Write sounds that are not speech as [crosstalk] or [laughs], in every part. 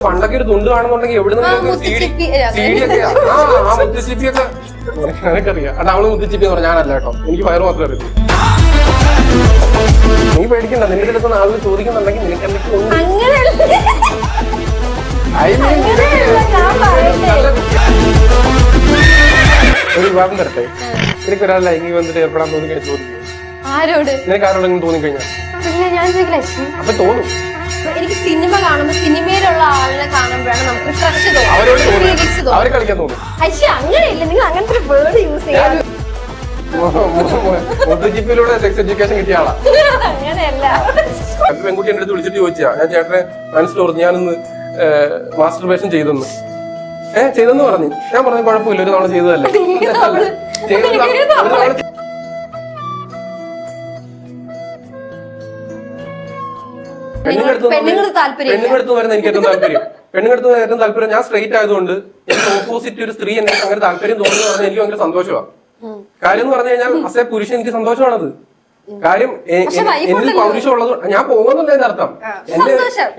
പണ്ടൊക്കെ ഒരു തുണ്ട് കാണുന്നുണ്ടെങ്കിൽ എവിടെ ആ, മുത്തുച്ചിപ്പി, അല്ല, സി ഡി ഒക്കെ ആ ആ മുത്തുച്ചിപ്പി ഒക്കെ നിനക്കറിയാം അവൾ മുത്തുച്ചിപ്പി എന്ന് പറഞ്ഞാൽ ഞാനല്ല കേട്ടോ. എനിക്ക് ഫയർ മാത്രമേ അറിയൂ. നീ പേടിക്കണ്ട നിന്റെ അടുത്ത് ആളുകൾ ചോദിക്കുന്നുണ്ടെങ്കിൽ നിനക്ക് എന്തൊക്കെ ഒരു വിവാഹം തരട്ടെ. നിനക്ക് ഒരാൾ ലൈംഗിക ബന്ധത്തിൽ ഏർപ്പെടാൻ തോന്നി കഴിഞ്ഞാൽ ചോദിക്കും നിനക്ക് ആരോടെങ്കിലും തോന്നി കഴിഞ്ഞാൽ ഞാൻ ചോദിക്കില്ല ശ്ശി. അപ്പൊ തോന്നും. എനിക്ക് സിനിമ കാണുമ്പോ സിനിമയിലുള്ള ആളിനെ കാണുമ്പോഴാണ് നമുക്ക് ഫ്രഷ് തോന്നുന്നത് പക്ഷെ അങ്ങനെയില്ല. നിങ്ങൾ അങ്ങനത്തെ ഒരു വേർഡ് യൂസ് ചെയ്യാം മുത്തുച്ചിപ്പിലൂടെ സെക്സ് എഡ്യൂക്കേഷൻ കിട്ടിയ ആളാ. അങ്ങനെയല്ല. പെൺകുട്ടി എന്റെ അടുത്ത് വിളിച്ചിട്ട് ചോദിച്ചാ ഞാൻ ചേട്ടനെ മനസ്സിലോർന്നു ഞാനൊന്ന് മാസ്റ്റർബേഷൻ ചെയ്തെന്ന്. ഏഹ് ചെയ്തെന്ന് പറഞ്ഞു. ഞാൻ പറഞ്ഞു കുഴപ്പമില്ല ഒരു തവണ ചെയ്തതല്ലേ. [laughs] ചെയ്തത് പെണ്ണുങ്ങൾക്ക് താല്പര്യം പെണ്ണുങ്ങടുത്ത് വരുന്ന എനിക്ക് ഏറ്റവും താല്പര്യം. നിന്ന് ഏറ്റവും താല്പര്യം ഞാൻ സ്ട്രെയിറ്റ് ആയതുകൊണ്ട് എനിക്ക് ഓപ്പോസിറ്റ് ഒരു സ്ത്രീ എന്നെ അങ്ങനെ താല്പര്യം തോന്നുന്നു പറഞ്ഞാൽ എനിക്ക് ഭയങ്കര സന്തോഷമാണ് കാര്യം എന്ന് പറഞ്ഞു കഴിഞ്ഞാൽ അസേ പുരുഷൻ എനിക്ക് സന്തോഷമാണത്. കാര്യം എനിക്ക് എന്നിൽ പൗരുഷം ഉള്ളത് ഞാൻ പോകുന്നില്ല എന്നർത്ഥം എന്റെ.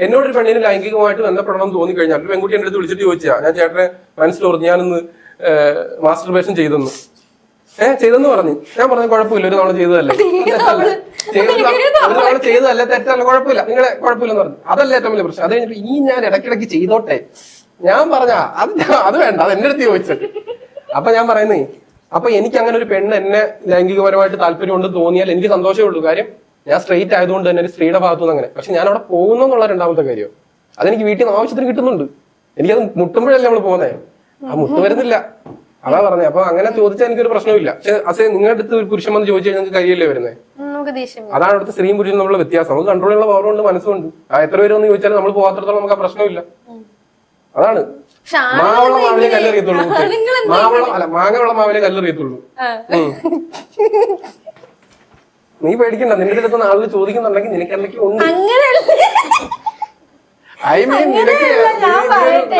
എന്നോട് ഒരു പെണ്ണിന് ലൈംഗികമായിട്ട് ബന്ധപ്പെടണം തോന്നി കഴിഞ്ഞാൽ ഒരു പെൺകുട്ടി എന്റെ അടുത്ത് വിളിച്ചിട്ട് ചോദിച്ചാ ഞാൻ ചേട്ടനെ മനസ്സിലോർന്നു ഞാനൊന്ന് മാസ്റ്റർബേഷൻ ചെയ്തെന്ന്. ഏ ചെയ്തെന്ന് പറഞ്ഞു. ഞാൻ പറഞ്ഞു കുഴപ്പമില്ല ഒരു തവണ ചെയ്തതല്ലേ. [laughs] ഒരു തവണ ചെയ്തതല്ലേ തെറ്റല്ല കുഴപ്പമില്ല. നിങ്ങളെ കുഴപ്പമില്ലെന്ന് പറഞ്ഞു. അതല്ല ഏറ്റവും വലിയ പ്രശ്നം. അത് കഴിഞ്ഞിട്ട് ഈ ഞാൻ ഇടയ്ക്കിടയ്ക്ക് ചെയ്തോട്ടെ. ഞാൻ പറഞ്ഞ അത് അത് വേണ്ട അത് എന്റെ അടുത്ത് ചോദിച്ചത് അപ്പൊ ഞാൻ പറയുന്നേ അപ്പൊ എനിക്ക് അങ്ങനെ ഒരു പെണ്ണ് എന്നെ ലൈംഗികപരമായിട്ട് താല്പര്യമുണ്ട് തോന്നിയാൽ എനിക്ക് സന്തോഷമേ ഉള്ളൂ. കാര്യം ഞാൻ സ്ട്രെയിറ്റ് ആയതുകൊണ്ട് തന്നെ ഒരു സ്ത്രീയുടെ ഭാഗത്തു നിന്ന് അങ്ങനെ. പക്ഷെ ഞാൻ അവിടെ പോകുന്നു എന്നുള്ള രണ്ടാമത്തെ കാര്യം. അതെനിക്ക് വീട്ടിൽ നിന്ന് ആവശ്യത്തിന് കിട്ടുന്നുണ്ട്. എനിക്കത് മുട്ടുമ്പോഴല്ലേ നമ്മൾ പോകുന്നേ. ആ മുട്ട് വരുന്നില്ല. അതാ പറഞ്ഞത് അപ്പൊ അങ്ങനെ ചോദിച്ചാൽ എനിക്കൊരു പ്രശ്നമില്ല പക്ഷെ അസേ നിങ്ങളുടെ അടുത്ത് ഒരു പുരുഷൻ വന്ന് ചോദിച്ചു കഴിഞ്ഞാൽ നിങ്ങൾക്ക് കരിയല്ലേ വരുന്നത്. അതാണ് അവിടുത്തെ സ്ത്രീയും പുരുഷനും തമ്മിലുള്ള വ്യത്യാസം. നമുക്ക് കൺട്രോളുള്ള പവറുണ്ട് മനസ്സുണ്ട് ആ എത്ര പേര് വന്ന് ചോദിച്ചാലും നമ്മൾ പോകാത്തടത്തോളം നമുക്ക് ആ പ്രശ്നമില്ല. അതാണ്. മാവുള്ള മാവള [laughs] മാവിലെ കല്ലെറിയത്തുള്ളൂ. മാവുള്ള മാവള അല്ല മാങ്ങവള മാവിലെ കല്ലെറിയത്തുള്ളൂ. നീ പേടിക്കണ്ട. നിന്റെ അടുത്ത് ആളുകൾ ചോദിക്കുന്നുണ്ടെങ്കിൽ നിനക്ക് എന്തൊക്കെയോ ഉണ്ട് അങ്ങനെയല്ല ഐ മീൻ നിനക്ക് അങ്ങനെയല്ല, ഞാൻ പറയട്ടെ.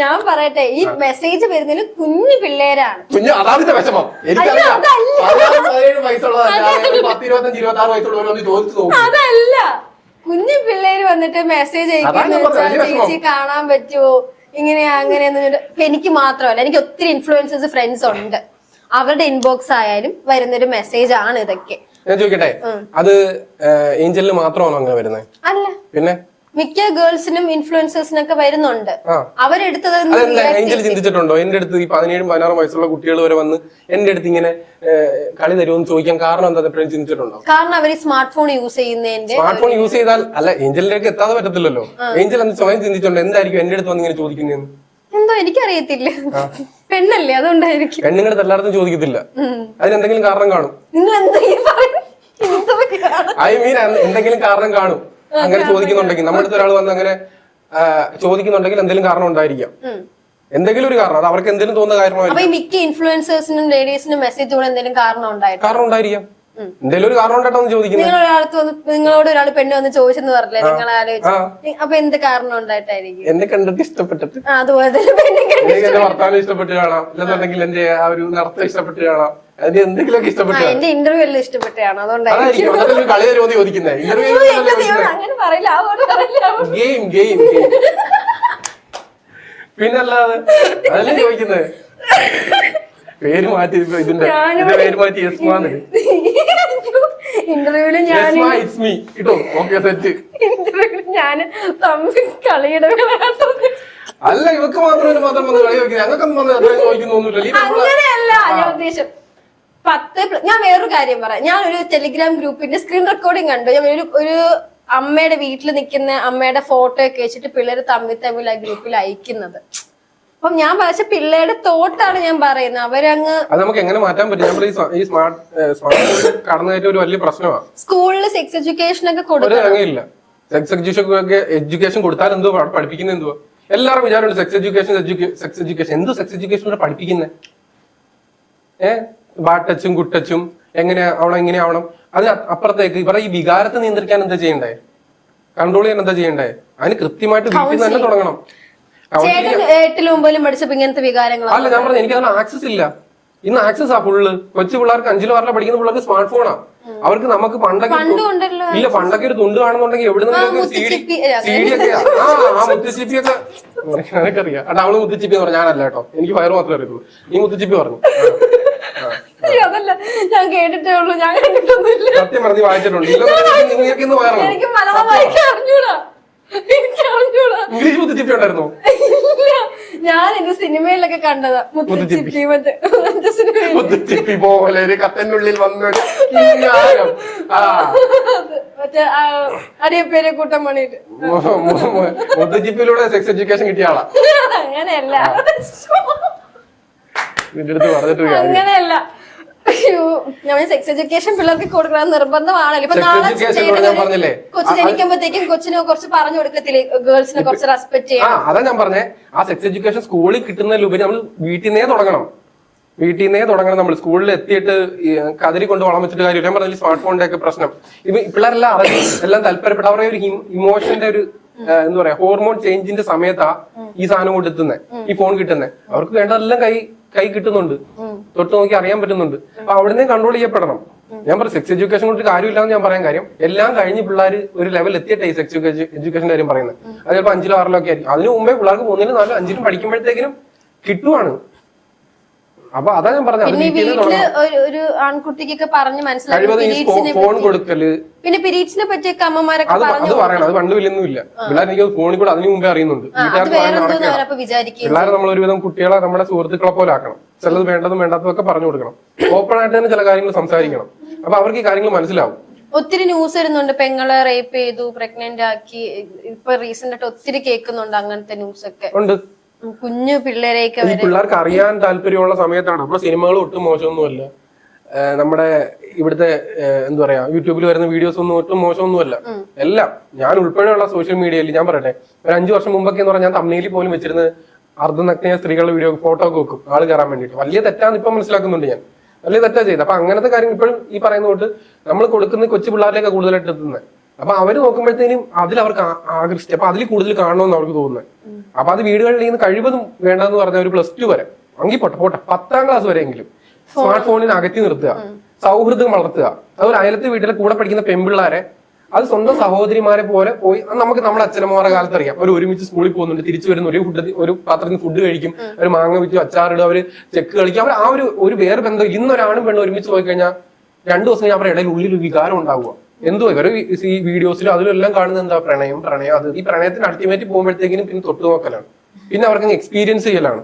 ഞാൻ പറയട്ടെ ഈ മെസ്സേജ് വരുന്നതിന് കുഞ്ഞു പിള്ളേരാണ്. കുഞ്ഞു അതാണ് വിഷമം. എനിക്കറിയാം. അതല്ല. പതിനാറ് പതിനേഴ് വയസ്സുള്ളതല്ല ഒരു പത്ത് ഇരുപത്തഞ്ച് ഇരുപത്തി ആറ് വയസ്സുള്ളവരൊന്ന് ചോദിച്ചു നോക്കും. അതല്ല. കുഞ്ഞു പിള്ളേര് വന്നിട്ട് മെസ്സേജ് അയക്കുന്ന. ചേച്ചി കാണാൻ പറ്റുമോ? ഇങ്ങനെയാ അങ്ങനെയെന്ന് എനിക്ക് മാത്രമല്ല എനിക്ക് ഒത്തിരി ഇൻഫ്ലുവൻസേഴ്സ് ഫ്രണ്ട്സ് ഉണ്ട്. അവരുടെ ഇൻബോക്സ് ആയാലും വരുന്നൊരു മെസ്സേജ് ആണ് ഇതൊക്കെ. ഞാൻ ചോദിക്കട്ടെ? അത് ഏഞ്ചലിന് മാത്രമാണോ അങ്ങനെ വരുന്നത് അല്ല. പിന്നെ? മിക്ക ഗേൾസിനും ഇൻഫ്ലുവൻസേഴ്സിനൊക്കെ വരുന്നുണ്ട്. അവരെടുത്തത് ഏഞ്ചൽ ചിന്തിച്ചിട്ടുണ്ടോ? എന്റെ അടുത്ത് ഈ പതിനേഴും പതിനാറും വയസ്സുള്ള കുട്ടികൾ വരെ വന്ന് എന്റെ അടുത്ത് ഇങ്ങനെ കളി തരുമെന്ന് ചോദിക്കാൻ കാരണം എന്താ എപ്പോഴും ചിന്തിച്ചിട്ടുണ്ടോ? കാരണം അവർ സ്മാർട്ട് ഫോൺ യൂസ് ചെയ്യുന്നതിന്റെ സ്മാർട്ട് ഫോൺ യൂസ് ചെയ്താൽ അല്ല ഏഞ്ചലിലേക്ക് എത്താതെ പറ്റത്തില്ലല്ലോ. ഏഞ്ചൽ എന്ന് സ്വയം ചിന്തിച്ചിട്ടുണ്ടോ എന്തായിരിക്കും എന്റെ അടുത്ത് വന്ന് ഇങ്ങനെ ചോദിക്കുന്നതെന്ന്? എന്തോ എനിക്കറിയത്തില്ല. പെണ്ണല്ലേ അതുകൊണ്ടായിരിക്കും. പെണ്ണുങ്ങളുടെ എല്ലാവർക്കും എല്ലായിടത്തും ചോദിക്കത്തില്ല. അതിനെന്തെങ്കിലും കാരണം നിങ്ങൾ കാണും. ഐ മീൻ എന്തെങ്കിലും കാരണം കാണും. അങ്ങനെ ചോദിക്കുന്നുണ്ടെങ്കിൽ നമ്മുടെ അടുത്ത് ഒരാൾ വന്ന് അങ്ങനെ ചോദിക്കുന്നുണ്ടെങ്കിൽ എന്തെങ്കിലും കാരണം ഉണ്ടായിരിക്കാം. എന്തെങ്കിലും ഒരു കാരണം അത് അവർക്ക് എന്തെങ്കിലും തോന്നുന്ന കാരണമായിരിക്കും ഈ മിക്ക ഇൻഫ്ലുവൻസേഴ്സിനും ലേഡീസിനും മെസ്സേജ് എന്തെങ്കിലും കാരണം ഉണ്ടായിട്ട് കാരണം ഉണ്ടായിരിക്കാം. എന്തെങ്കിലും ഒരു കാരണം ഉണ്ടായിട്ടാണ് ചോദിക്കുന്നത്. നിങ്ങൾ നിങ്ങളോട് ഒരാൾ പെണ്ണ് വന്ന് ചോദിച്ചെന്ന് പറഞ്ഞില്ലേ? നിങ്ങൾ ആലോചിച്ചു. അപ്പൊ എന്ത് കാരണം ഉണ്ടായിട്ടായിരിക്കും? എന്നെ കണ്ടിട്ട് ഇഷ്ടപ്പെട്ടിട്ട്. അതുപോലെ തന്നെ ഭർത്താവിനെ എന്റെ വർത്താനം ഇഷ്ടപ്പെട്ട് കാണാം. അല്ലെന്നുണ്ടെങ്കിൽ എന്റെ ആ ഒരു നടത്തം ഇഷ്ടപ്പെട്ട് കാണാം. അതിന് എന്തെങ്കിലുമൊക്കെ ആ എന്റെ ഇന്റർവ്യൂ എല്ലാം ഇഷ്ടപ്പെട്ടാണ് അതുകൊണ്ടായിരിക്കും അതായിരിക്കും. കളി തരുമോ ചോദിക്കുന്നത്. ഗെയിം ഗെയിം പിന്നല്ലാതെ അതല്ലേ ചോദിക്കുന്നത് പേര് മാറ്റി ഇതിന്റെ പേര് മാറ്റി യസ്മാന്ന് ഇന്റർവ്യൂൽ ഞാൻ ഇറ്റ്സ് മീ കിട്ടോ ഓക്കെ സെറ്റ് ഇന്റർവ്യൂൽ ഞാൻ തമ്മിൽ കളിയുടെ അല്ല ഇവക്ക് മാത്രം മാത്രം വന്ന് കളി ചോദിക്കുന്നത് ഞങ്ങൾക്കൊന്നും വന്ന് ചോദിക്കുന്നൊന്നുമില്ല. അങ്ങനെയല്ല ഞാൻ ഉദ്ദേശം പത്ത് ഞാൻ വേറൊരു കാര്യം പറയാം. ഞാൻ ഒരു ടെലിഗ്രാം ഗ്രൂപ്പിന്റെ സ്ക്രീൻ റെക്കോർഡിംഗ് കണ്ടു. ഞാൻ ഒരു ഒരു അമ്മയുടെ വീട്ടിൽ നിൽക്കുന്ന അമ്മയുടെ ഫോട്ടോ ഒക്കെ വെച്ചിട്ട് പിള്ളേർ തമ്മിൽ തമ്മിൽ ആ ഗ്രൂപ്പിൽ അയക്കുന്നത്. അപ്പം ഞാൻ പക്ഷെ പിള്ളേരുടെ തോട്ടാണ് ഞാൻ പറയുന്നത്. അവരങ്ങ് അത് നമുക്ക് എങ്ങനെ മാറ്റാൻ പറ്റും? നമ്മുടെ ഈ സ്മാർട്ട് ഒരു വലിയ പ്രശ്നമാണ് സ്കൂളിൽ സെക്സ് എഡ്യൂക്കേഷൻ ഒക്കെ കൊടുക്കണം. സെക്സ് എഡ്യൂക്കേഷൻ എഡ്യൂക്കേഷൻ കൊടുത്താൽ എന്തോ പഠിപ്പിക്കുന്നത് എന്തോ എല്ലാവരും വിചാരമുണ്ട് സെക്സ് എഡ്യൂക്കേഷൻ സെക്സ് എഡ്യൂക്കേഷൻ എന്തോ സെക്സ് എഡ്യൂക്കേഷൻ പഠിപ്പിക്കുന്നത് ഏ? ബാഡ് കുട്ടച്ചും എങ്ങനെ ആവണം എങ്ങനെ ആവണം? അത് അപ്പുറത്തേക്ക് ഇവിടെ ഈ വികാരത്തെ നിയന്ത്രിക്കാൻ എന്താ ചെയ്യണ്ടേ? കൺട്രോൾ ചെയ്യാൻ എന്താ ചെയ്യണ്ടേ? അതിന് കൃത്യമായിട്ട് വീട്ടിൽ തന്നെ തുടങ്ങണം. ചേട്ടൻ എട്ടിലും ഒമ്പതിലും പഠിച്ചപ്പോ ഇങ്ങനത്തെ വികാരങ്ങൾ അല്ല ഞാൻ പറഞ്ഞു എനിക്ക് അതിന് ആക്സസ് ഇല്ല. ഇന്ന് ആക്സസ് ആ ഫുള്ള് കൊച്ചു പിള്ളേർക്ക് അഞ്ചിലും ആറിലും പഠിക്കുന്ന പിള്ളേർക്ക് സ്മാർട്ട് ഫോണാ അവർക്ക് നമുക്ക് പണ്ടൊക്കെ ഇല്ല പണ്ടൊക്കെ ഒരു തുണ്ട് കാണുന്നുണ്ടെങ്കിൽ എവിടെ നിന്നൊക്കെ ആ അവൾ മുത്തുച്ചിപ്പി എന്ന് പറഞ്ഞു ഞാനല്ല കേട്ടോ. എനിക്ക് ഫയർ മാത്രമേ അറിയുള്ളൂ നീ മുത്തുച്ചിപ്പി പറഞ്ഞു. അയ്യോ, അതല്ല. ഞാൻ കേട്ടിട്ടേ ഉള്ളൂ. ഞാൻ കണ്ടിട്ടൊന്നുമില്ല. സത്യം പറഞ്ഞ് വായിച്ചിട്ടുണ്ട്. നിങ്ങൾക്ക് ഇന്ന് എനിക്ക് മലയാളം വായിക്കാൻ അറിഞ്ഞൂടാ. എനിക്ക് അറിഞ്ഞൂടാ. ഇംഗ്ലീഷ് മുത്തുച്ചിപ്പി ഉണ്ടായിരുന്നോ ഇല്ല. ഞാൻ ഇത് സിനിമയിലൊക്കെ കണ്ടതാ. മുത്തുച്ചിപ്പി. മറ്റേ മറ്റേ സിനിമയിൽ മുത്തുച്ചിപ്പി പോലെ ഒരു കത്തനുള്ളിൽ വന്നൊരു കിന്നാരം. ആ. മറ്റേ അടിയപ്പേരെ കൂട്ടം പണിയിട്ട്. മു- മു- മു- മുത്തുച്ചിപ്പിയിലൂടെ സെക്സ് എഡ്യൂക്കേഷൻ കിട്ടിയ ആളാ. അങ്ങനെയല്ല. നിന്റെ അടുത്ത് പറഞ്ഞിട്ട് ഒരു കാര്യം അങ്ങനെയല്ല. അയ്യോ സെക്സ് എഡ്യൂക്കേഷൻ പിള്ളേർക്ക് കൊടുക്കണം നിർബന്ധമാണല്ലോ. ഇപ്പൊ നാളെ? കൊച്ചു ജനിക്കുമ്പോഴത്തേക്കും കൊച്ചിനെ കുറച്ച് പറഞ്ഞു കൊടുക്കത്തില്ലേ? ഗേൾസിനെ കുറച്ച് റെസ്പെക്ട് ആ ചെയ്യണം അതാ ഞാൻ പറഞ്ഞേ. ആ സെക്സ് എഡ്യൂക്കേഷൻ സ്കൂളിൽ കിട്ടുന്നതിലുപരി നമ്മൾ വീട്ടിൽ നിന്നേ തുടങ്ങണം. വീട്ടിൽ നിന്നേ തുടങ്ങണം നമ്മൾ. സ്കൂളിൽ എത്തിയിട്ട് ഈ കതിരി കൊണ്ട് വളം വെച്ചിട്ട് കാര്യം ഞാൻ പറഞ്ഞില്ല സ്മാർട്ട് ഫോണിന്റെ ഒക്കെ പ്രശ്നം ഇത് പിള്ളേരെല്ലാം അറിഞ്ഞ് എല്ലാം താല്പര്യപ്പെട്ട അവരുടെ ഒരു ഇമോഷന്റെ ഒരു ആ, എന്താ പറയാ ഹോർമോൺ ചേഞ്ചിന്റെ സമയത്താ ഈ സാധനം കൊണ്ട് എത്തുന്നത് ഈ ഫോൺ കിട്ടുന്നേ. അവർക്ക് വേണ്ടതെല്ലാം കൈ കൈ കിട്ടുന്നുണ്ട്. തൊട്ട് നോക്കി അറിയാൻ പറ്റുന്നുണ്ട്. അപ്പൊ അവിടുന്ന് കൺട്രോൾ ചെയ്യപ്പെടണം. ഞാൻ പറയും സെക്സ് എഡ്യൂക്കേഷൻ കൊണ്ട് കാര്യമില്ലാന്ന് ഞാൻ പറയാൻ കാര്യം. എല്ലാം കഴിഞ്ഞ് പിള്ളേർ ഒരു ലെവൽ എത്തിയിട്ടേ സെക്സ് എഡ്യൂക്കേഷന്റെ കാര്യം പറയുന്നത്. അത് ചിലപ്പോൾ അഞ്ചിലോ ആറിലോ ആയിരിക്കും. അതിന് മുമ്പേ പിള്ളേർക്ക് മൂന്നിലും നാലോ അഞ്ചിലും പഠിക്കുമ്പോഴത്തേക്കിനും കിട്ടുവാണ്. അപ്പൊ അതാ ഞാൻ പറഞ്ഞത് ഒരു ആൺകുട്ടിക്കൊക്കെ പറഞ്ഞ് മനസ്സിലാക്കി ഫോൺ കൊടുക്കൽ. പിന്നെ പിരീഡ്സിനെ പറ്റിയൊക്കെ അമ്മമാരൊക്കെ അത് പറയണം അത് പണ്ട് വലിയൊന്നുമില്ല. പിള്ളേർ എനിക്ക് ഫോണിൽ കൂടെ അതിന് മുമ്പേ അറിയുന്നുണ്ട്. പിള്ളേരെ നമ്മൾ ഒരുവിധം കുട്ടികളെ നമ്മുടെ സുഹൃത്തുക്കളെ പോലെ ആക്കണം. ചിലത് വേണ്ടതും വേണ്ടാത്തതും ഒക്കെ പറഞ്ഞു കൊടുക്കണം. ഓപ്പൺ ആയിട്ട് തന്നെ ചില കാര്യങ്ങൾ സംസാരിക്കണം. അപ്പൊ അവർക്ക് ഈ കാര്യങ്ങൾ മനസ്സിലാവും. ഒത്തിരി ന്യൂസ് വരുന്നുണ്ട്. പെങ്ങളെ റേപ്പ് ചെയ്തു പ്രഗ്നന്റ് ആക്കി. ഇപ്പൊ റീസെന്റ് ആയിട്ട് ഒത്തിരി കേൾക്കുന്നുണ്ട് അങ്ങനത്തെ ന്യൂസ് ഒക്കെ. ഉണ്ട്. കുഞ്ഞു പിള്ളേരെയൊക്കെ ഈ പിള്ളേർക്ക് അറിയാൻ താല്പര്യമുള്ള സമയത്താണ്. നമ്മുടെ സിനിമകൾ ഒട്ടും മോശമൊന്നുമല്ല. നമ്മുടെ ഇവിടുത്തെ എന്താ പറയാ യൂട്യൂബിൽ വരുന്ന വീഡിയോസ് ഒന്നും ഒട്ടും മോശമൊന്നുമല്ല. എല്ലാം. ഞാൻ ഉൾപ്പെടെയുള്ള സോഷ്യൽ മീഡിയയിൽ ഞാൻ പറയട്ടെ ഒരു അഞ്ചു വർഷം മുമ്പൊക്കെ എന്ന് പറഞ്ഞാൽ ഞാൻ തമ്മിലിൽ പോലും വെച്ചിരുന്നത് അർദ്ധനഗ്നയ സ്ത്രീകളുടെ വീഡിയോ ഫോട്ടോ ഒക്കെ വെക്കും ആൾ കയറാൻ വേണ്ടിട്ട് വലിയ തെറ്റാന്ന് ഇപ്പൊ മനസ്സിലാക്കുന്നുണ്ട് ഞാൻ. വലിയ തെറ്റാ ചെയ്ത് അപ്പൊ അങ്ങനത്തെ കാര്യങ്ങൾ ഇപ്പോഴും ഈ പറയുന്ന കൊണ്ട് നമ്മൾ കൊടുക്കുന്ന കൊച്ചു പിള്ളേരിലേക്ക് കൂടുതലായിട്ട് എത്തുന്നത്. അപ്പൊ അവർ നോക്കുമ്പോഴത്തേനും അതിൽ അവർക്ക് ആകർഷിച്ചു അപ്പൊ അതിൽ കൂടുതൽ കാണണമെന്ന് അവർക്ക് തോന്നുന്നത്. അപ്പൊ അത് വീടുകളിൽ നിന്ന് കഴിവതും വേണ്ടെന്ന് പറഞ്ഞ ഒരു പ്ലസ് ടു വരെ. അങ്കിൽ പോട്ടെ പോട്ടെ. പത്താം ക്ലാസ് വരെയെങ്കിലും. സ്മാർട്ട് ഫോണിൽ അകറ്റി നിർത്തുക. സൗഹൃദം വളർത്തുക. അതൊരു അയലത്തെ വീട്ടിലെ കൂടെ പഠിക്കുന്ന പെൺപിള്ളാരെ അത് സ്വന്തം സഹോദരിമാരെ പോലെ പോയി നമുക്ക് നമ്മുടെ അച്ഛനമ്മമാരുടെ കാലത്ത് അറിയാം. അവർ ഒരുമിച്ച് സ്കൂളിൽ പോകുന്നുണ്ട് തിരിച്ചു വരുന്ന ഒരു ഫുഡ് ഒരു പാത്രത്തിൽ ഫുഡ് കഴിക്കും. ഒരു മാങ്ങ വിറ്റ് അച്ചാറിടും അവർ ചെക്ക് കളിക്കും. അവർ ആ ഒരു ഒരു വേറെ ബന്ധം ഇന്നൊരാണും പെണ്ണും ഒരുമിച്ച് പോയി കഴിഞ്ഞാൽ രണ്ടു ദിവസം കഴിഞ്ഞാൽ അവരുടെ ഇടയിൽ ഉള്ളിൽ വികാരം ഉണ്ടാവുക. എന്തോ ഇവർ ഈ വീഡിയോസിലും അതിലെല്ലാം കാണുന്നത് എന്താ? പ്രണയം പ്രണയം. അത് ഈ പ്രണയത്തിന് അൾട്ടിമേറ്റ് പോകുമ്പോഴത്തേക്കിനും പിന്നെ തൊട്ടു നോക്കലാണ്. പിന്നെ അവർക്ക് എക്സ്പീരിയൻസ് ചെയ്യലാണ്.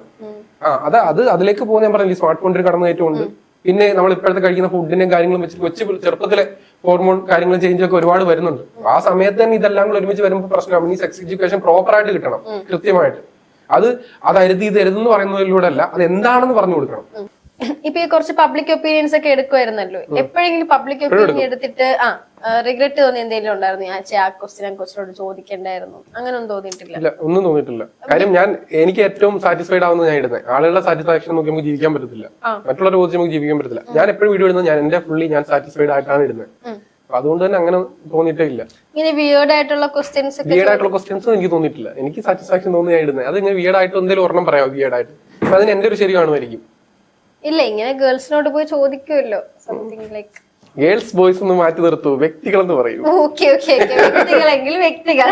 ആ അത് അത് അതിലേക്ക് പോകുന്ന ഞാൻ പറഞ്ഞില്ല സ്മാർട്ട് ഫോണിൽ കടന്നു കയറ്റമുണ്ട്. പിന്നെ നമ്മൾ ഇപ്പോഴത്തെ കഴിക്കുന്ന ഫുഡിന്റെയും കാര്യങ്ങളും വെച്ച് കൊച്ചു ചെറുപ്പത്തിലെ ഹോർമോൺ കാര്യങ്ങളും ചേഞ്ച് ഒക്കെ ഒരുപാട് വരുന്നുണ്ട്. ആ സമയത്ത് തന്നെ ഇതെല്ലാം കൂടെ ഒരുമിച്ച് വരുമ്പോൾ പ്രശ്നമാണ് ഈ സെക്സ് എഡ്യൂക്കേഷൻ പ്രോപ്പർ ആയിട്ട് കിട്ടണം കൃത്യമായിട്ട്. അത് അത് അരുതി ഇത് അരുതെന്ന് പറയുന്നതിലൂടെ അല്ല അത് എന്താണെന്ന് പറഞ്ഞു കൊടുക്കണം. ഇപ്പൊ ഈ കുറച്ച് പബ്ലിക് ഒപ്പീനിയൻസ് ഒക്കെ എടുക്കുമായിരുന്നല്ലോ എപ്പോഴെങ്കിലും പബ്ലിക് ഒപ്പീനിയൻ എടുത്തിട്ട് ആ. റിഗ്രറ്റ് തോന്നി എന്തെങ്കിലും ഉണ്ടായിരുന്നു? ഞാൻ ചേ, ആ ക്വസ്റ്റ്യൻ ഞാൻ കൊച്ചിനോട് ചോദിക്കണ്ടായിരുന്നു. അങ്ങനെ ഒന്നും തോന്നിയിട്ടില്ല. ഇല്ല ഒന്നും തോന്നിയിട്ടില്ല. കാര്യം ഞാൻ എനിക്ക് ഏറ്റവും സാറ്റിസ്ഫൈഡ് ആവുന്നത് ഞാൻ ഇടുന്നത്. ആളുകളുടെ സാറ്റിസ്ഫാക്ഷൻ നോക്കി നമുക്ക് ജീവിക്കാൻ പറ്റത്തില്ല. മറ്റുള്ളവരെ ചോദിച്ച് നമുക്ക് ജീവിക്കാൻ പറ്റത്തില്ല. ഞാൻ എപ്പോഴും വീഡിയോ ഇടുന്നത് ഞാൻ എന്റെ ഫുള്ളി ഞാൻ സാറ്റിസ്ഫൈഡ് ആയിട്ടാണ് ഇടുന്നത്. അതുകൊണ്ട് തന്നെ അങ്ങനെ തോന്നിയിട്ടില്ല ഇങ്ങനെ വിയേർഡ് ആയിട്ടുള്ള ക്വസ്റ്റ്യൻസ് വിയേഡ് ആയിട്ടുള്ള ക്വസ്റ്റ്യൻസ് എനിക്ക് തോന്നിയിട്ടില്ല. എനിക്ക് സാറ്റിസ്ഫാക്ഷൻ തോന്നി ഞാൻ ഇടുന്നത്. അത് ഇങ്ങനെ വിയേഡ് ആയിട്ട് എന്തെങ്കിലും ഒരെണ്ണം പറയാം വിയേഡ് ആയിട്ട്. അതിന് എന്റെ ഒരു ശരി കാണുമായിരിക്കും. ഇല്ല ഇങ്ങനെ ഗേൾസിനോട് പോയി ചോദിക്കുമല്ലോ. സംതിങ് ലൈക്ക് ഗേൾസ് ബോയ്സ് ഒന്ന് മാറ്റി നിർത്തു. വ്യക്തികൾ എന്ന് പറയും. ഓക്കെ ഓക്കെ വ്യക്തികളെങ്കിൽ വ്യക്തികൾ.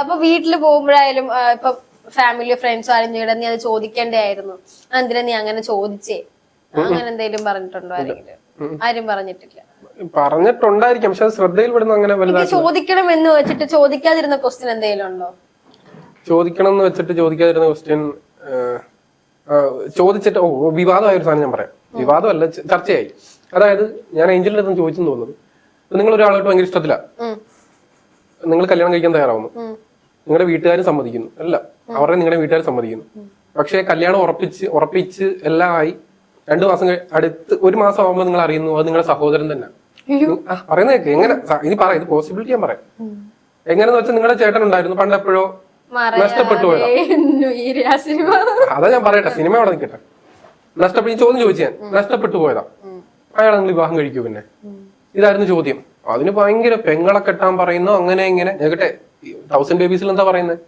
അപ്പൊ വീട്ടിൽ പോകുമ്പോഴായാലും ഇപ്പൊ ഫാമിലിയോ ഫ്രണ്ട്സോ ആരും ചെയ്യണം നീ അത് ചോദിക്കേണ്ടായിരുന്നു എന്തിനാ നീ അങ്ങനെ ചോദിച്ചേ? അങ്ങനെ എന്തെങ്കിലും പറഞ്ഞിട്ടുണ്ടോ ആരെങ്കിലും? ആരും പറഞ്ഞിട്ടില്ല. പറഞ്ഞിട്ടുണ്ടായിരിക്കും. പക്ഷെ ശ്രദ്ധയിൽ ശ്രദ്ധയിൽപ്പെടുന്ന അങ്ങനെ ചോദിക്കണം എന്ന് വെച്ചിട്ട് ചോദിക്കാതിരുന്ന ക്വസ്റ്റ്യൻ എന്തെങ്കിലും ഉണ്ടോ? ചോദിക്കണം എന്ന് വെച്ചിട്ട് ചോദിക്കാതിരുന്ന ക്വസ്റ്റ്യൻ ചോദിച്ചിട്ട് ഓ വിവാദമായ ഒരു സാധനം ഞാൻ പറയാം. വിവാദമല്ല ചർച്ചയായി. അതായത് ഞാൻ ഏഞ്ചലിന്റെ അടുത്ത് ചോദിച്ചെന്ന് തോന്നുന്നത് നിങ്ങൾ ഒരാളായിട്ട് ഭയങ്കര ഇഷ്ടത്തില്ല നിങ്ങൾ കല്യാണം കഴിക്കാൻ തയ്യാറാവുന്നു. നിങ്ങളുടെ വീട്ടുകാരും സമ്മതിക്കുന്നു. അല്ല അവരുടെ നിങ്ങളുടെ വീട്ടുകാർ സമ്മതിക്കുന്നു. പക്ഷെ കല്യാണം ഉറപ്പിച്ച് ഉറപ്പിച്ച് എല്ലാം ആയി രണ്ടു മാസം അടുത്ത് ഒരു മാസം ആകുമ്പോൾ നിങ്ങൾ അറിയുന്നു അത് നിങ്ങളുടെ സഹോദരൻ തന്നെ. പറയുന്നത് പറയുന്നേക്ക് എങ്ങനെ? ഇനി പറ ഇത് പോസിബിലിറ്റി ഞാൻ പറയാം. എങ്ങനെന്ന് വെച്ചാൽ നിങ്ങളുടെ ചേട്ടൻ ഉണ്ടായിരുന്നു പണ്ട് എപ്പോഴോ നഷ്ടപ്പെട്ടു പോയതാ. അതാ ഞാൻ പറയട്ടെ സിനിമ അവിടെ നിൽക്കട്ടെ. നഷ്ടപ്പെട്ടു ചോദ്യം ചോദിച്ചു ഞാൻ. നഷ്ടപ്പെട്ടു പോയതാ. അയാൾ നിങ്ങൾ വിവാഹം കഴിക്കൂ പിന്നെ. ഇതായിരുന്നു ചോദ്യം. അതിന് ഭയങ്കര പെങ്ങളെ കെട്ടാൻ പറയുന്നു അങ്ങനെ ഇങ്ങനെ. ഞങ്ങട്ടെ തൗസൻഡ് ബേബീസിൽ എന്താ പറയുന്നത്?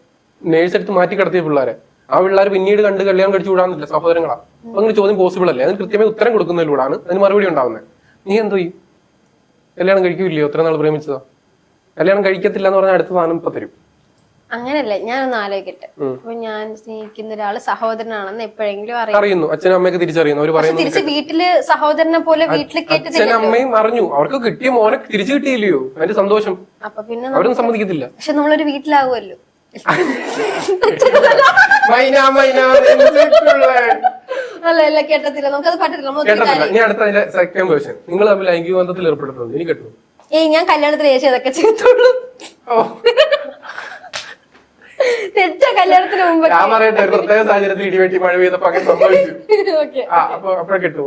നേഴ്സ് എടുത്ത് മാറ്റി കിടത്തിയ പിള്ളേരെ. ആ പിള്ളേർ പിന്നീട് കണ്ട് കല്യാണം കഴിച്ചു വിടാന്നില്ല സഹോദരങ്ങളാ. അപ്പൊ അങ്ങനെ ചോദ്യം പോസിബിൾ അല്ലേ? അതിന് കൃത്യമായി ഉത്തരം കൊടുക്കുന്നതിലൂടെയാണ് അതിന് മറുപടി ഉണ്ടാവുന്നത്. നീ എന്തോ ചെയ്യും? കല്യാണം കഴിക്കൂല്ലയോ? ഇത്ര നാൾ പ്രേമിച്ചതാ? കല്യാണം കഴിക്കത്തില്ല എന്ന് പറഞ്ഞാൽ അടുത്ത സാധനം ഇപ്പൊ തരും. അങ്ങനല്ലേ ഞാനൊന്ന് ആലോചിക്കട്ടെ. അപ്പൊ ഞാൻ സ്നേഹിക്കുന്ന ഒരാൾ സഹോദരനാണെന്ന് എപ്പോഴെങ്കിലും അറിയുന്നു. അച്ഛനും അമ്മയൊക്കെ തിരിച്ചറിയുന്നു. അവർ പക്ഷെ പറയുന്നു തിരിച്ച് വീട്ടിൽ സഹോദരനെ പോലെ വീട്ടിൽ കേട്ട് അച്ഛനും അമ്മയും അറിഞ്ഞു. അവർക്ക് കിട്ടിയ മോനെ തിരിച്ചു കിട്ടിയില്ലയോ? അതിന്റെ സന്തോഷം. അപ്പൊ പിന്നെ അവരും സമ്മതിക്കത്തില്ല. പക്ഷെ നമ്മളൊരു വീട്ടിലാവുമല്ലോ. [laughs] അല്ല അല്ല കേട്ടത്തില്ല. നമുക്കത് പറ്റത്തില്ല. ഞാൻ അടുത്ത അതിന്റെ സെക്കൻഡ് നിങ്ങൾ തമ്മിൽ ലൈംഗിക ബന്ധത്തിൽ ഏർപ്പെടുത്തുന്നത് എനിക്ക് കേട്ടു. ഏയ് ഞാൻ കല്യാണത്തിന് ചേച്ചി അതൊക്കെ ചെയ്തോളൂ തെറ്റ കല്യാണത്തിന് മുമ്പ് ഞാൻ പറയട്ടെ ഒരു പ്രത്യേക സാഹചര്യത്തിൽ ഇടിവെട്ടി മഴ പെയ്തപ്പോ അങ്ങനെ സംഭവിച്ചു. [laughs] ഓക്കെ ആ അപ്പൊ അപ്പഴേ കെട്ടു.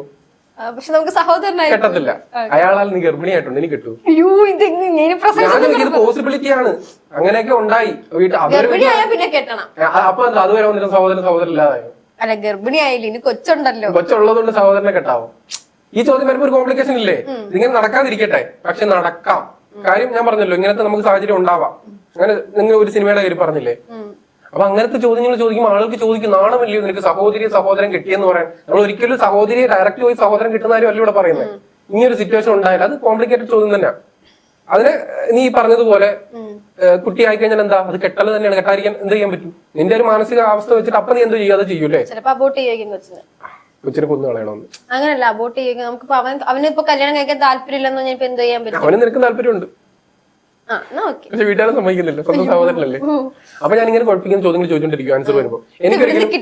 പക്ഷെ നമുക്ക് സഹോദരനായി കെട്ടത്തില്ല. അയാളാൽ നീ ഗർഭിണിയായിട്ടുണ്ട് എനിക്ക് കെട്ടു. അയ്യോ ഇത് ഇങ്ങനെ പ്രസംഗം ഇത് പോസിബിലിറ്റി ആണ്. അങ്ങനെയൊക്കെ ഉണ്ടായി. വീട്ടിൽ പിന്നെ കെട്ടണം. അപ്പൊ എന്താ അതുവരെ വന്നിട്ട് സഹോദരൻ സഹോദരൻ ഇല്ലാതായോ അല്ല ഗർഭിണിയായില്ല? ഇനി കൊച്ചുണ്ടല്ലോ. കൊച്ചുള്ളതുകൊണ്ട് സഹോദരനെ കെട്ടാവോ? ഈ ചോദ്യം വരുമ്പോ ഒരു കോംപ്ലിക്കേഷൻ ഇല്ലേ? ഇതിങ്ങനെ നടക്കാതിരിക്കട്ടെ. പക്ഷെ നടക്കാം. കാര്യം ഞാൻ പറഞ്ഞല്ലോ ഇങ്ങനത്തെ നമുക്ക് സാഹചര്യം ഉണ്ടാവാം. അങ്ങനെ നിങ്ങൾ ഒരു സിനിമയുടെ കാര്യം പറഞ്ഞില്ലേ. അപ്പൊ അങ്ങനത്തെ ചോദ്യങ്ങൾ ചോദിക്കുമ്പോൾ ആളുകൾക്ക് ചോദിക്കും നാണമല്ലയോ നിനക്ക് സഹോദരിയെ സഹോദരൻ കിട്ടിയെന്ന് പറയാൻ? നമ്മൾ ഒരിക്കലും സഹോദരി ഡയറക്റ്റ് പോയി സഹോദരൻ കിട്ടുന്ന കാര്യം അല്ല ഇവിടെ പറയുന്നത്. ഇങ്ങനൊരു സിറ്റുവേഷൻ ഉണ്ടായാലും അത് കോംപ്ലിക്കേറ്റഡ് ചോദ്യം തന്നെയാണ് അതിന് നീ പറഞ്ഞതുപോലെ കുട്ടി ആയിക്കഴിഞ്ഞാൽ എന്താ? അത് കെട്ടൽ തന്നെയാണ്. കെട്ടാതിരിക്കാൻ എന്ത് ചെയ്യാൻ പറ്റും? നിന്റെ ഒരു മാനസിക അവസ്ഥ വെച്ചിട്ട് അപ്പൊ നീ എന്തോ ചെയ്യാതെ ചെയ്യൂലേ കൊച്ചിന് കൊന്നു കളയണമെന്ന്. അങ്ങനല്ല അബോട്ട് ചെയ്യുക നമുക്ക് അവൻ അവന് ഇപ്പൊ കല്യാണം കഴിക്കാൻ താല്പര്യമില്ലെന്ന് ഞാൻ ഇപ്പൊ എന്ത് ചെയ്യാൻ പറ്റും? അവന് നിനക്ക് താല്പര്യമുണ്ട്. പക്ഷെ വീട്ടുകാരെ സമ്മതിക്കുന്നില്ല. സ്വന്തം സഹോദരനല്ലേ? അപ്പൊ ഞാൻ ഇങ്ങനെ കുഴപ്പിക്കുന്ന ചോദ്യങ്ങൾ ചോദിച്ചോണ്ടിരിക്കും ആൻസർ വരുമ്പോ. എനിക്ക്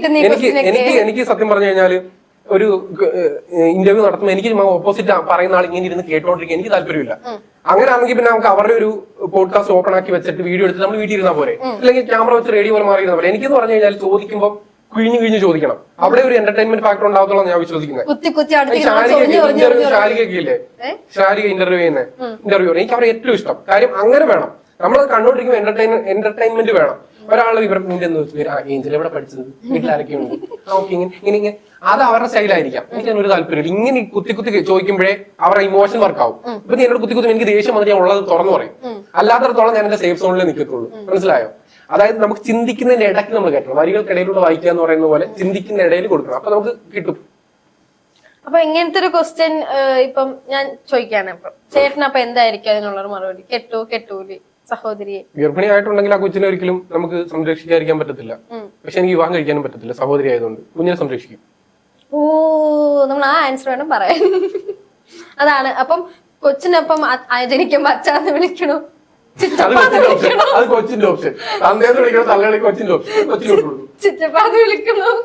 എനിക്ക് എനിക്ക് സത്യം പറഞ്ഞു കഴിഞ്ഞാൽ ഒരു ഇന്റർവ്യൂ നടത്തുമ്പോൾ എനിക്ക് ഓപ്പോസിറ്റ് പറയുന്ന ആൾ ഇങ്ങനെ ഇരുന്ന് കേട്ടോണ്ടിരിക്കും എനിക്ക് താല്പര്യമില്ല. അങ്ങനെ ആണെങ്കിൽ പിന്നെ നമുക്ക് അവരുടെ ഒരു പോഡ്കാസ്റ്റ് ഓപ്പൺ ആക്കി വെച്ചിട്ട് വീഡിയോ എടുത്ത് നമ്മൾ വീട്ടിൽ ഇരുന്നാൽ പോരെ അല്ലെങ്കിൽ ക്യാമറ വെച്ച് റേഡിയോ പോലെ മാറിയിരുന്ന പോലെ എനിക്കെന്ന് പറഞ്ഞു കഴിഞ്ഞാൽ ചോദിക്കുമ്പോൾ കുഴിഞ്ഞു കുഴിഞ്ഞു ചോദിക്കണം. അവിടെ ഒരു എന്റർടൈൻമെന്റ് ഫാക്ടർ ഉണ്ടാകത്തുള്ളൂ ഞാൻ വിശ്വസിക്കുന്നത്. കുത്തി കുത്തി ഇന്റർവ്യൂ ശാരികയൊക്കെ ഇല്ലേ? ശാരിക ഇന്റർവ്യൂ ചെയ്യുന്ന ഇന്റർവ്യൂ എനിക്ക് അവരെ ഏറ്റവും ഇഷ്ടം. കാര്യം അങ്ങനെ വേണം. നമ്മൾ കണ്ടോണ്ടിരിക്കുമ്പോൾ എന്റർടൈൻ എന്റർടൈൻമെന്റ് വേണം. ഒരാൾ ഇവരുടെ നിന്റെ ഏഞ്ചൽ എവിടെ പഠിച്ചത്? വീട്ടിലാരൊക്കെ ഉണ്ട്? ഓക്കെ ഇങ്ങനെ ഇങ്ങനെ ഇങ്ങനെ അത് അവരുടെ സ്റ്റൈലായിരിക്കാം. എനിക്ക് അതിനൊരു താല്പര്യമില്ല. ഇങ്ങനെ കുത്തി കുത്തി ചോദിക്കുമ്പോഴേ അവരുടെ ഇമോഷൻ വർക്ക് ആവും. ഇപ്പൊ നീ എന്നോട് കുത്തി കുത്തി എനിക്ക് ദേഷ്യം വന്നിട്ട് ഞാൻ ഉള്ളത് തുറന്നു പറയും. അല്ലാത്തടത്തോളം ഞാൻ എന്റെ സേഫ് സോണിൽ നിൽക്കത്തുള്ളൂ മനസ്സിലായോ? അതായത് നമുക്ക് ചിന്തിക്കുന്നതിന്റെ ഇടയ്ക്ക് നമ്മൾ കേട്ടോ വരികൾക്കിടയിലൂടെ വായിക്കുക എന്ന് പറയുന്ന പോലെ ചിന്തിക്കുന്ന ഇടയിൽ കൊടുക്കണം. അപ്പൊ നമുക്ക് കിട്ടും. അപ്പൊ ഇങ്ങനത്തെ ഒരു ക്വസ്റ്റ്യൻ ഇപ്പം ഞാൻ ചോദിക്കാണ് ഇപ്പൊ. ചേട്ടൻ അപ്പൊ എന്തായിരിക്കും അതിനുള്ള മറുപടി? കെട്ടു കെട്ടൂലി സഹോദരിയെ. ഗർഭിണി ആയിട്ടുണ്ടെങ്കിൽ ആ കൊച്ചിനെ ഒരിക്കലും നമുക്ക് സംരക്ഷിക്കാതിരിക്കാൻ പറ്റത്തില്ല. പക്ഷെ എനിക്ക് വിവാഹം കഴിക്കാനും പറ്റത്തില്ല. സഹോദരി ആയതുകൊണ്ട് കുഞ്ഞിനെ സംരക്ഷിക്കും. ഓ നമ്മൾ ആ ആൻസർ വേണം പറയാൻ. അതാണ്. അപ്പം കൊച്ചിനൊപ്പം ജനിക്കുമ്പോ അച്ഛാന്ന് വിളിക്കണോ? അത് കൊച്ചിന്റെ ഓപ്ഷൻ. തന്നേന്ന് കൊച്ചിന്റെ ഓപ്ഷൻ. വിളിക്കണം തള്ളകളി കൊച്ചിന്റെ ഓപ്ഷൻ. കൊച്ചിന് കൊടുക്കും. ചിറ്റപ്പാന്ന് വിളിക്കണോ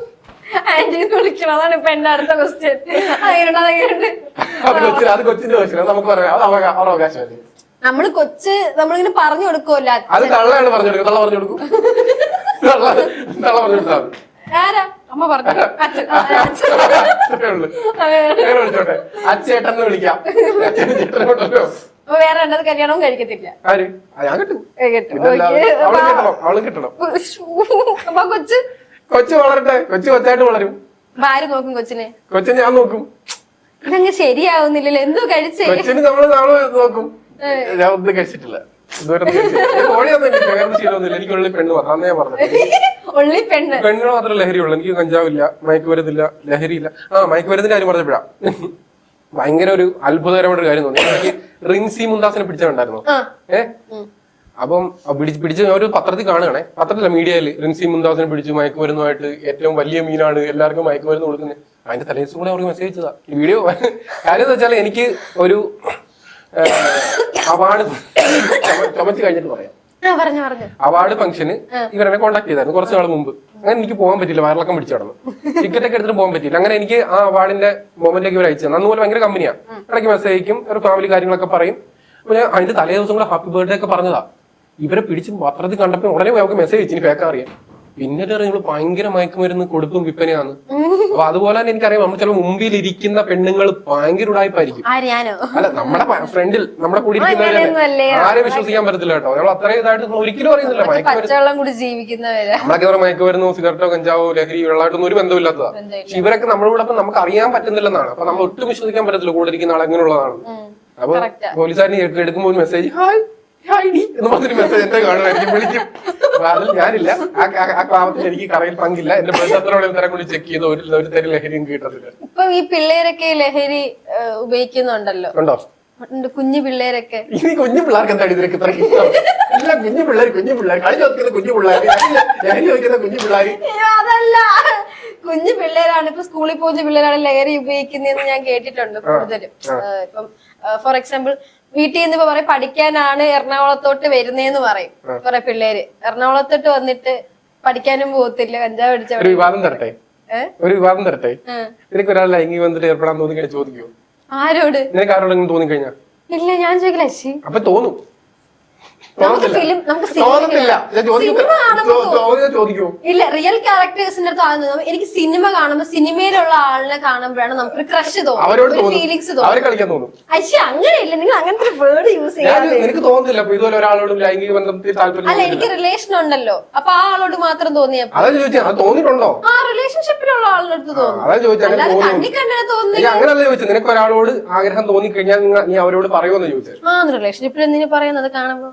ആന്റിന്ന് വിളിക്കണോ. അതാണ് ഇപ്പൊ എന്റെ അടുത്ത ക്വസ്റ്റ്യൻ അങ്ങനെയുണ്ട്? അങ്ങനെയുണ്ട്. അത് കൊച്ചിന്റെ ഓപ്ഷൻ അത് നമുക്ക് പറയാം. അത് അവകാ- അവരുടെ അവകാശമല്ലേ നമ്മൾ കൊച്ച് നമ്മളിങ്ങനെ പറഞ്ഞു കൊടുക്കുമല്ലോ അത് തള്ളയാണ് പറഞ്ഞു കൊടുക്കും തള്ള പറഞ്ഞു കൊടുക്കും. തള്ള തള്ള പറഞ്ഞു കൊടുത്താൽ ആരാ? അമ്മ പറഞ്ഞു. അച്ഛൻ. അച്ഛൻ. അത്രേ ഉള്ളൂ. വിളിച്ചോട്ടെ. അച്ചേട്ടെന്ന് വിളിക്കാം. കൊണ്ടല്ലോ വേറെ രണ്ടത് കല്യാണവും കഴിക്കത്തില്ല. ആര്? ആ, ഞാൻ കിട്ടും. ഏ, കിട്ടും. പിന്നല്ല, ഓക്കേ. അവളും കിട്ടണം അവളും കിട്ടണം. അപ്പൊ കൊച്ച്? കൊച്ചു വളരട്ടെ. കൊച്ചു കൊച്ചായിട്ട് വളരും. ആര് നോക്കും കൊച്ചിനെ? കൊച്ചിനെ ഞാൻ നോക്കും. ഇതങ്ങ് ശരിയാവുന്നില്ലല്ലോ. എന്തോ കഴിച്ചേ? കൊച്ചിന് നമ്മൾ നാളെ നോക്കും. ഞാൻ ഒന്നും കഴിച്ചിട്ടില്ല. ഇതുവരെ ഒന്നും കഴിച്ചിട്ടില്ല. എനിക്ക് കോഴിയൊന്നും എനിക്ക് വേറെ ശീലമൊന്നുമില്ല. എനിക്ക് ഉള്ളിൽ പെണ്ണ് മാത്രം. അന്നേ ഞാൻ പറഞ്ഞു ഉള്ളി പെണ്ണ്. പെണ്ണിന് മാത്രം ലഹരിയുള്ളൂ എനിക്ക് കഞ്ചാവില്ല മയക്കുമരുന്നില്ല ലഹരിയില്ല. ആ മയക്കുമരുന്നിന്റെ കാര്യം പറഞ്ഞപ്പോഴാ. ഭയങ്കര ഒരു അത്ഭുതകരമായിട്ടൊരു കാര്യം തോന്നി. എനിക്ക് റിൻസി മുന്താസിനെ പിടിച്ചിട്ടുണ്ടായിരുന്നു ഏഹ് അപ്പം പിടിച്ച് പിടിച്ച് ഒരു പത്രത്തിൽ കാണുകയാണെ. പത്രത്തില്ല മീഡിയയിൽ റിൻസി മുന്താസിനെ പിടിച്ച് മയക്കുമരുന്നുമായിട്ട് ഏറ്റവും വലിയ മീനാണ് എല്ലാവർക്കും മയക്കുമരുന്ന് കൊടുക്കുന്നത്. അതിന്റെ തലേദിവസം കൂടെ അവർക്ക് മെസ്സേജ് ഈ വീഡിയോ കാര്യം എന്ന് വെച്ചാൽ എനിക്ക് ഒരു അവാർഡ് ചുമച്ച് കഴിഞ്ഞിട്ട് പറയാം. അവാർഡ് ഫംഗ്ഷന് ഇവരെന്നെ കോണ്ടാക്ട് ചെയ്തായിരുന്നു കുറച്ചു നാൾ മുമ്പ്. അങ്ങനെ എനിക്ക് പോകാൻ പറ്റില്ല വയറിളക്കം പിടിച്ചു നടന്നു ടിക്കറ്റ് ഒക്കെ എടുത്തിട്ട് പോകാൻ പറ്റില്ല അങ്ങനെ എനിക്ക് ആ അവാർഡിന്റെ മൊമെന്റിലേക്ക് ഇവർ അയച്ചു അന്ന് പോലെ ഭയങ്കര കമ്പനിയാ. ഇടയ്ക്ക് മെസ്സേജ് അയക്കും ഒരു ഫാമിലി കാര്യങ്ങളൊക്കെ പറയും. പിന്നെ അതിന്റെ തലേ ദിവസം കൂടെ ഹാപ്പി ബർത്ത്ഡേ ഒക്കെ പറഞ്ഞതാ. ഇവരെ പിടിച്ച് പത്രത്തിൽ കണ്ടപ്പോൾ ഉടനെ അവർക്ക് മെസ്സേജ് അയച്ചു ഇനി അറിയാം പിന്നീട് അറിയുമ്പോൾ ഭയങ്കര മയക്കുമരുന്ന് കൊടുക്കും വിൽപ്പനയാണ് അപ്പൊ അതുപോലെ തന്നെ എനിക്കറിയാം നമ്മൾ ചില മുമ്പിൽ ഇരിക്കുന്ന പെണ്ണുങ്ങൾ ഭയങ്കര ഉടായ്പായിരിക്കും അല്ല നമ്മുടെ ഫ്രണ്ടിൽ നമ്മുടെ കൂടി ഇരിക്കുന്നവരെ? ആരെ വിശ്വസിക്കാൻ പറ്റത്തില്ല കേട്ടോ. നമ്മൾ അത്രയും ഇതായിട്ട് ഒരിക്കലും അറിയുന്നില്ല. നമ്മളൊക്കെ മയക്കുമരുന്ന് സിഗരറ്റോ കഞ്ചാവോ ലഹരി വെള്ളമായിട്ടൊന്നും ഒരു ബന്ധമില്ലാത്തതാ പക്ഷെ ഇവരൊക്കെ നമ്മളോട് അപ്പം നമുക്ക് അറിയാൻ പറ്റുന്നില്ലെന്നാണ്. അപ്പൊ നമ്മൾ ഒട്ടും വിശ്വസിക്കാൻ പറ്റത്തില്ല. കൂടെ ഇരിക്കുന്ന ആൾ എങ്ങനെയുള്ളതാണ്? അപ്പൊ പോലീസുകാരനെ. എടുക്കുമ്പോൾ ഒരു മെസ്സേജ് ഹായ് ഹായ് ഡി എന്ന് പറഞ്ഞൊരു മെസ്സേജ് എന്റെ കാണുമായിരിക്കും വിളിക്കും. അതിൽ ഞാനില്ല. ആ ആ- പാവത്തിൽ എനിക്ക് കറയിൽ പങ്കില്ല. എന്റെ ബന്ധത്തിനോട് തരം കൂടി ചെക്ക് ചെയ്ത് ഒരു ഒരു തരം ലഹരിയും കിട്ടത്തില്ല. ഇപ്പൊ ഈ പിള്ളേരൊക്കെ ലഹരി ഉപയോഗിക്കുന്നുണ്ടല്ലോ. ഉണ്ടോ? കുഞ്ഞു പിള്ളേരൊക്കെ. ഇനി കുഞ്ഞു പിള്ളേർക്ക് എന്താണ് ഇതിലേക്ക് ഇത്ര ഇഷ്ടം? ഇല്ല കുഞ്ഞു പിള്ളേർ കുഞ്ഞു പിള്ളേർ കളി ചോദിക്കുന്ന കുഞ്ഞു പിള്ളേർ ലഹരി ചോദിക്കുന്ന കുഞ്ഞു പിള്ളേർ അതല്ല. കുഞ്ഞു പിള്ളേരാണ്. ഇപ്പൊ സ്കൂളിൽ പോകുന്ന പിള്ളേരാണ് ലഹരി ഉപയോഗിക്കുന്നതെന്ന് ഞാൻ കേട്ടിട്ടുണ്ട് കൂടുതലും. ഇപ്പം ഫോർ എക്സാമ്പിൾ വീട്ടിൽ നിന്ന് ഇപ്പൊ പറയും പഠിക്കാനാണ് എറണാകുളത്തോട്ട് വരുന്നേന്ന് പറയും. കുറെ പിള്ളേര്. എറണാകുളത്തോട്ട് വന്നിട്ട് പഠിക്കാനും പോകത്തില്ല. കഞ്ചാവ് അടിച്ച ഒരു വിവാദം തരട്ടെ? ഒരു വിവാദം തരട്ടെ. നിനക്ക് ഒരാൾ ലൈംഗിക ബന്ധത്തിൽ ഏർപ്പെടാൻ തോന്നി കഴിഞ്ഞാൽ ചോദിക്കുമോ ആരോട്? നിനക്ക് ആരോടെങ്കിലും തോന്നി കഴിഞ്ഞാൽ ഇല്ല ഞാൻ ചോദിക്കില്ല. അപ്പൊ തോന്നും. തോന്നത്തില്ല. തോന്നിയാ ഇല്ല റിയൽ ക്യാരക്ടേഴ്സിന്റെ അടുത്ത് ആകുന്നത് എനിക്ക് സിനിമ കാണുമ്പോ സിനിമയിലുള്ള ആളിനെ കാണുമ്പോഴാണ് നമുക്ക് ക്രഷ് അവരോട് തോന്നും. ഫീലിങ്സ് തോന്നും. അശ്ശി അങ്ങനെയില്ല. നിങ്ങൾ അങ്ങനത്തെ ഒരു വേർഡ് യൂസ് തോന്നുന്നില്ല ഇതുപോലെ ഒരാളോടും ലൈംഗിക ബന്ധത്തിൽ താല്പര്യം അല്ല എനിക്ക് റിലേഷൻ ഉണ്ടല്ലോ. അപ്പൊ ആ ആളോട് മാത്രം തോന്നിയപ്പോ തോന്നിയിട്ടുണ്ടോ? ആ റിലേഷൻഷിപ്പിലുള്ള ആളിനടുത്ത് തോന്നുന്നു. അങ്ങനല്ല ചോദിച്ചത് നിനക്ക് ഒരാളോട് ആഗ്രഹം തോന്നി കഴിഞ്ഞാൽ നീ അവരോട് പറയുമെന്ന് ചോദിച്ചത് ആ റിലേഷൻഷിപ്പിൽ എന്തിനു പറയുന്നത്? കാണുമ്പോ